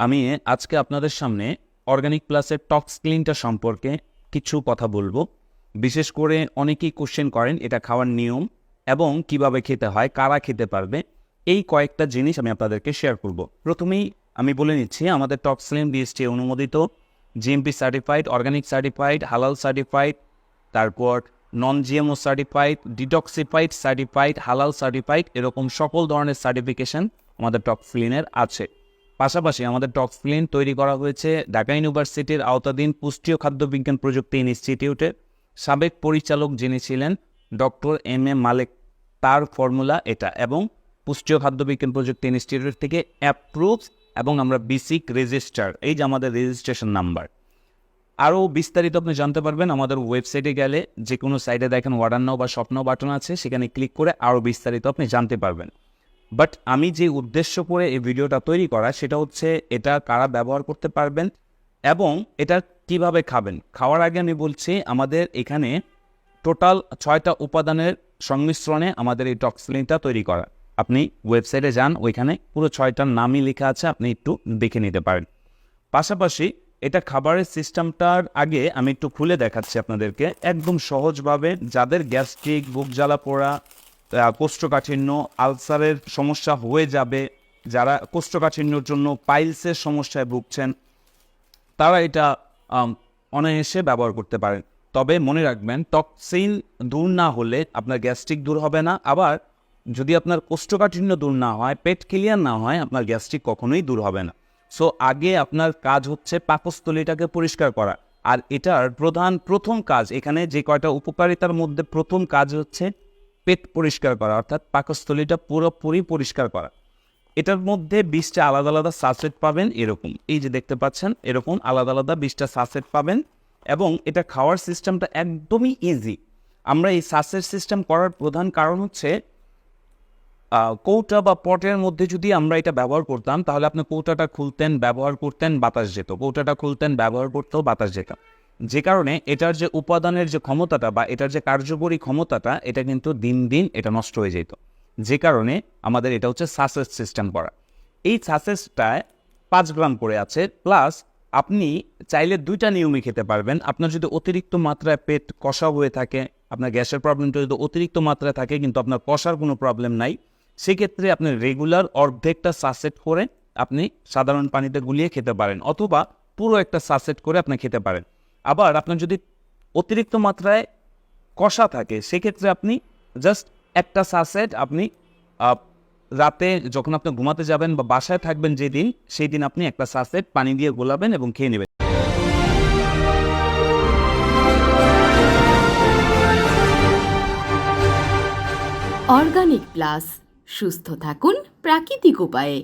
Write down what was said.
আমি আজকে আপনাদের সামনে অর্গানিক প্লাসের টক্স ক্লিনটা সম্পর্কে কিছু কথা বলব। বিশেষ করে অনেকেই কোশ্চেন করেন এটা খাওয়ার নিয়ম এবং কীভাবে খেতে হয়, কারা খেতে পারবে, এই কয়েকটা জিনিস আমি আপনাদেরকে শেয়ার করব। প্রথমেই আমি বলে নিচ্ছি, আমাদের টক্সলিন বিএসটি অনুমোদিত জিএমপি সার্টিফাইড অর্গানিক সার্টিফাইড হালাল সার্টিফাইড তারপর non GMO certified detoxified certified হালাল সার্টিফাইড এরকম সকল ধরনের সার্টিফিকেশন আমাদের টক্সলিনের আছে। পাশাপাশি আমাদের টক্সলিন তৈরি করা হয়েছে ঢাকা ইউনিভার্সিটির আওতাধীন পুষ্টি ও খাদ্য বিজ্ঞান প্রযুক্তি ইনস্টিটিউটের সাবেক পরিচালক যিনি ছিলেন ডক্টর এম এ মালেক, তার ফর্মুলা এটা এবং পুষ্টি ও খাদ্য বিজ্ঞান প্রযুক্তি ইনস্টিটিউট থেকে অ্যাপ্রুভ এবং আমরা বেসিক রেজিস্টার এই যে আমাদের রেজিস্ট্রেশন নাম্বার আরও বিস্তারিত আপনি জানতে পারবেন, আমাদের ওয়েবসাইটে গেলে যে কোনো সাইটে দেখেন নাও বা স্বপ্ন বাটন আছে, সেখানে ক্লিক করে আরও বিস্তারিত আপনি জানতে পারবেন। বাট আমি যে উদ্দেশ্য করে এই ভিডিওটা তৈরি করা, সেটা হচ্ছে এটা কারা ব্যবহার করতে পারবেন এবং এটা কীভাবে খাবেন। খাওয়ার আগে আমি বলছি, আমাদের এখানে টোটাল ছয়টা উপাদানের সংমিশ্রণে আমাদের এই টক্সিলিনটা তৈরি করা। আপনি ওয়েবসাইটে যান, ওইখানে পুরো ছয়টার নামই লেখা আছে, আপনি একটু দেখে নিতে পারেন। পাশাপাশি এটা খাবারের সিস্টেমটার আগে আমি একটু খুলে দেখাচ্ছি আপনাদেরকে। একদম সহজভাবে যাদের গ্যাস্ট্রিক, বুক জ্বালা পোড়া কোষ্ঠকাঠিন্য, আলসারের সমস্যা হয়ে যাবে। যারা কোষ্ঠকাঠিন্যর জন্য পাইলসের সমস্যায় ভুগছেন, তারা এটা অনায়াসে ব্যবহার করতে পারেন। তবে মনে রাখবেন, টক্সিন দূর না হলে আপনার গ্যাস্ট্রিক দূর হবে না। আবার যদি আপনার কোষ্ঠকাঠিন্য দূর না হয়, পেট ক্লিয়ার না হয়, আপনার গ্যাস্ট্রিক কখনোই দূর হবে না। সো, আগে আপনার কাজ হচ্ছে পাকস্থলীটাকে পরিষ্কার করা। আর এটার প্রধান প্রথম কাজ, এখানে যে কয়টা উপকারিতার মধ্যে প্রথম কাজ হচ্ছে পেট পরিষ্কার করা, অর্থাৎ পাকস্থলীটা পুরোপুরি পরিষ্কার করা। এটার মধ্যে বিশটা আলাদা আলাদা সাসেট পাবেন এরকম। এই যে দেখতে পাচ্ছেন, এরকম আলাদা আলাদা বিশটা সাসেট পাবেন এবং এটা খাওয়ার সিস্টেমটা একদমই ইজি আমরা এই সাসেট সিস্টেম করার প্রধান কারণ হচ্ছে কৌটা বা পটের মধ্যে যদি আমরা এটা ব্যবহার করতাম, তাহলে আপনি কৌটাটা খুলতেন, ব্যবহার করতেন, বাতাস যেত। কৌটাটা খুলতেন, ব্যবহার করতেও বাতাস যেত। যে কারণে এটার যে উপাদানের যে ক্ষমতাটা বা এটার যে কার্যকরী ক্ষমতাটা, এটা কিন্তু দিন দিন এটা নষ্ট হয়ে যেত। যে কারণে আমাদের এটা হচ্ছে সাসেস সিস্টেম করা। এই সাসেসটায় পাঁচ গ্রাম করে আছে, প্লাস আপনি চাইলে দুইটা নিয়মই খেতে পারবেন। আপনার যদি অতিরিক্ত মাত্রায় পেট কষা হয়ে থাকে, আপনার গ্যাসের প্রবলেমটা যদি অতিরিক্ত মাত্রায় থাকে, কিন্তু আপনার কষার কোনো প্রবলেম নাই, সেক্ষেত্রে আপনি রেগুলার অর্ধেকটা সাসেট করে আপনি সাধারণ পানিতে গুলিয়ে খেতে পারেন, অথবা পুরো একটা সাসেট করে আপনি খেতে পারেন। আবার আপনার যদি অতিরিক্ত মাত্রায় কষা থাকে, সেক্ষেত্রে আপনি জাস্ট একটা সাসেট আপনি রাতে যখন আপনি ঘুমাতে যাবেন বা বাসায় থাকবেন যেদিন সেই দিন আপনি একটা সাসেট পানি দিয়ে গোলাবেন এবং খেয়ে নেবেন। অর্গানিক প্লাস, সুস্থ থাকুন প্রাকৃতিক উপায়ে।